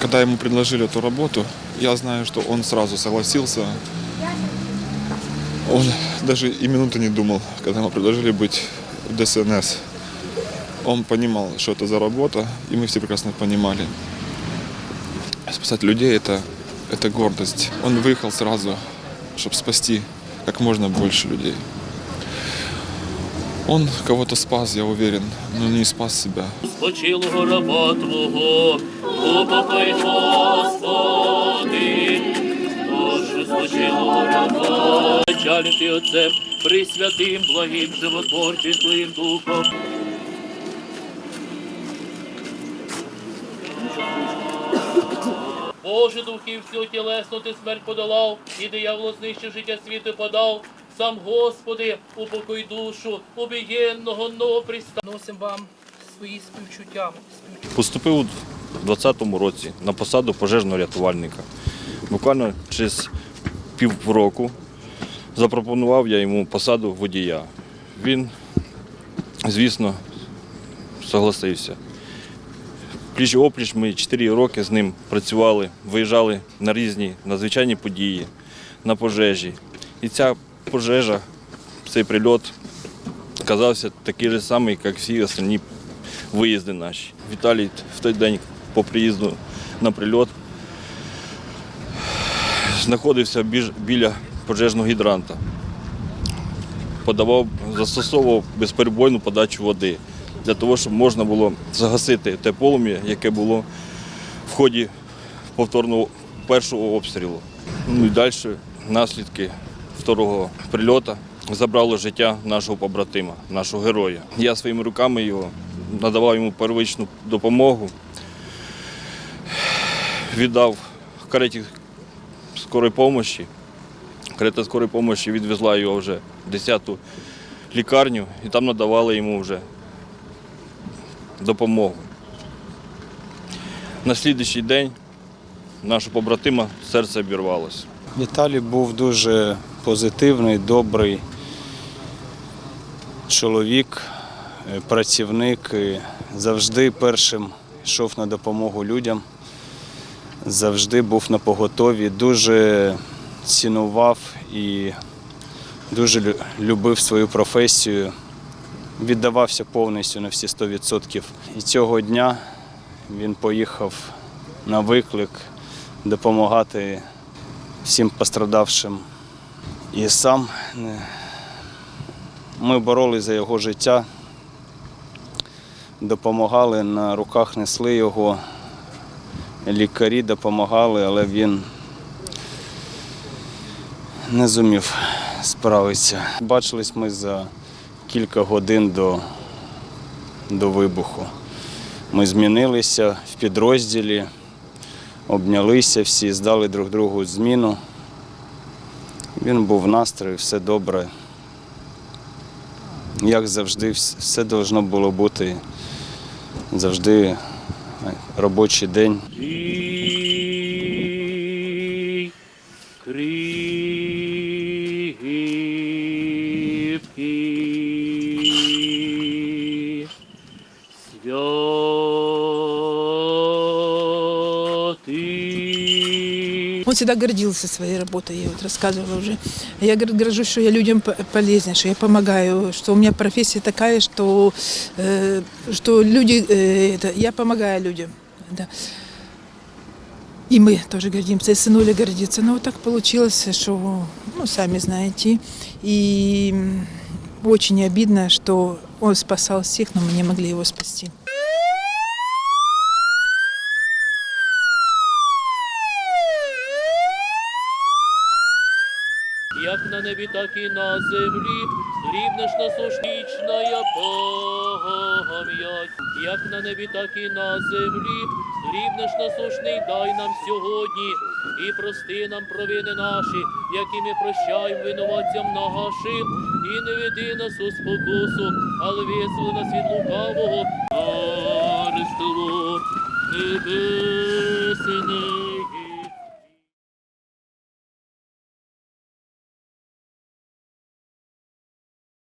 Когда ему предложили эту работу, я знаю, что он сразу согласился. Он даже и минуты не думал, когда ему предложили быть в ДСНС. Он понимал, что это за работа, и мы все прекрасно понимали. Спасать людей это, это гордость. Он выехал сразу, чтобы спасти как можно больше людей. Он кого-то спас, я уверен, но не спас себя. Спочилого раба Твого, упокой, Господи, Боже, спочилого раба. Началим Ти Отцем, присвятим, благим, животворчим Твоїм Духом. Боже духів всього тілесно ти смерть подолав, і дияволо знищив життя світу подав. Сам Господи, упокой душу, убієнного новоприста. Носимо вам свої співчуття. Поступив у 2020 році на посаду пожежного рятувальника. Буквально через півроку запропонував я йому посаду водія. Він, звісно, согласився. Пліч опліч ми 4 роки з ним працювали, виїжджали на різні надзвичайні події, на пожежі. І ця пожежа, цей прильот казався такий же самий, як всі остальні виїзди наші. Віталій в той день по приїзду на прильот знаходився біля пожежного гідранта. Подавав, застосовував безперебойну подачу води для того, щоб можна було загасити те полум'я, яке було в ході повторного першого обстрілу. Ну і далі наслідки второго прильоту забрало життя нашого побратима, нашого героя. Я своїми руками його надавав йому первичну допомогу, віддав кареті скорої допомоги. Карета скорої допомоги відвезла його вже в 10-ту лікарню і там надавали йому вже допомогу. На слідуючий день нашого побратима серце обірвалося. Віталій був дуже позитивний, добрий чоловік, е, працівник, завжди першим йшов на допомогу людям, завжди був на поготові, дуже цінував і дуже любив свою професію, віддавався повністю на всі 100%. І цього дня він поїхав на виклик допомагати всім пострадавшим. І сам е, ми боролися за його життя, допомагали, на руках несли його, лікарі допомагали, але він не зумів справитися. Бачились ми за кілька годин до, до вибуху. Ми змінилися в підрозділі обнялися всі, здали друг другу зміну. Він був в настрої, все добре. Як завжди, все повинно було бути завжди робочий день. Он всегда гордился своей работой, я вот рассказывала уже. Я гор- горжусь, что я людям полезна, что я помогаю, что у меня профессия такая, что, э, что люди, э, это, я помогаю людям. Да. И мы тоже гордимся, и сынуля гордится. Но вот так получилось, что, ну, сами знаете. И очень обидно, что он спасал всех, но мы не могли его спасти. На небі, так і на землі, хліб наш насушнічна пам'ять. Як на небі, так і на землі, хліб наш насушний дай нам сьогодні, і прости нам провини наші, які ми прощаємо винуватцям нашим, і не веди нас у спокусу, але визволи нас від лукавого. Царство небесне.